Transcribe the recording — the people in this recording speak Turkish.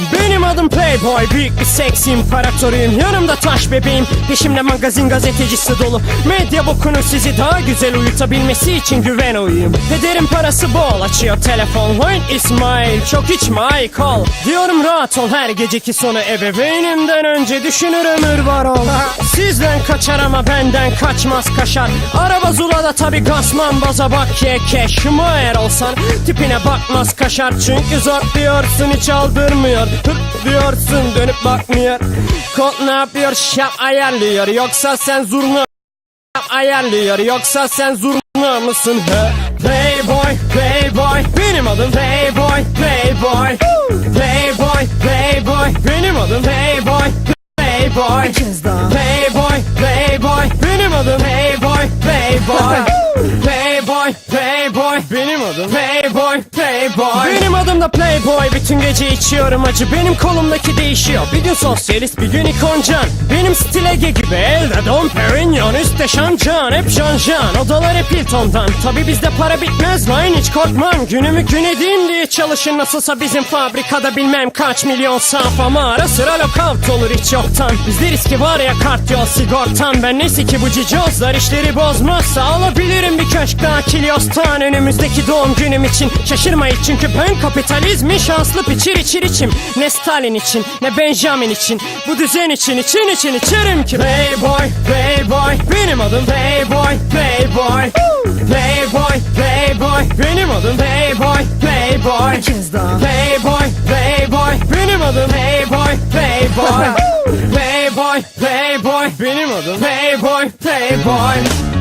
Benim adım Playboy Büyük bir seks imparatoruyum Yanımda taş bebeğim Peşimde magazin gazetecisi dolu. Medya bokunu sizi daha güzel uyutabilmesi için güven uyuyum Pederin parası bol açıyor telefon. Line İsmail çok içme ay call Diyorum rahat ol her geceki sonu ebeveynimden önce düşünür ömür var ol. Sizden kaçar ama benden kaçmaz kaşar. Araba zulada tabi gasman baza bak ye keş. Şımayer olsan tipine bakmaz kaşar. Çünkü zor diyorsun hiç aldırmıyor Hıp diyorsun dönüp bakmıyor. Kod ne yapıyor? Şap ayarlıyor. Yoksa sen zurna ayarlıyor. Yoksa sen zurna mısın? He? Playboy, playboy. Benim adım Playboy, playboy. Playboy, playboy. Benim adım Playboy, playboy. Playboy, playboy. Benim adım Playboy, playboy Playboy, playboy Benim adım? Playboy, playboy. Benim adım da Playboy. Bütün gece içiyorum acı. Benim kolumdaki değişiyor. Bir gün sosyalist bir gün ikoncan. Benim stil Ege gibi Elde Dom Perignon Üstte şancan Hep Jean Odalar hep Hilton'dan. Tabi bizde para bitmez Lan hiç korkmam. Günümü gün edeyim diye çalışın. Nasılsa bizim fabrikada bilmem kaç milyon saf Ama ara sıra lokavt olur hiç yoktan. Bizde riski var ya kart yol sigortan Ben neyse ki bu cicozlar işleri bozmazsa Alabilirim bir köşk daha kilyostan Önümüzdeki doğum günüm için Şaşırmayın çünkü ben kapitalizmin şanslı piçir içir içim. Ne Stalin için ne Benjamin için Bu düzen için için için içerim ki. Playboy playboy benim adım Playboy playboy. Playboy playboy benim adım Playboy playboy. Bir kez daha. Playboy playboy benim adım Playboy playboy. Playboy playboy benim adım Playboy playboy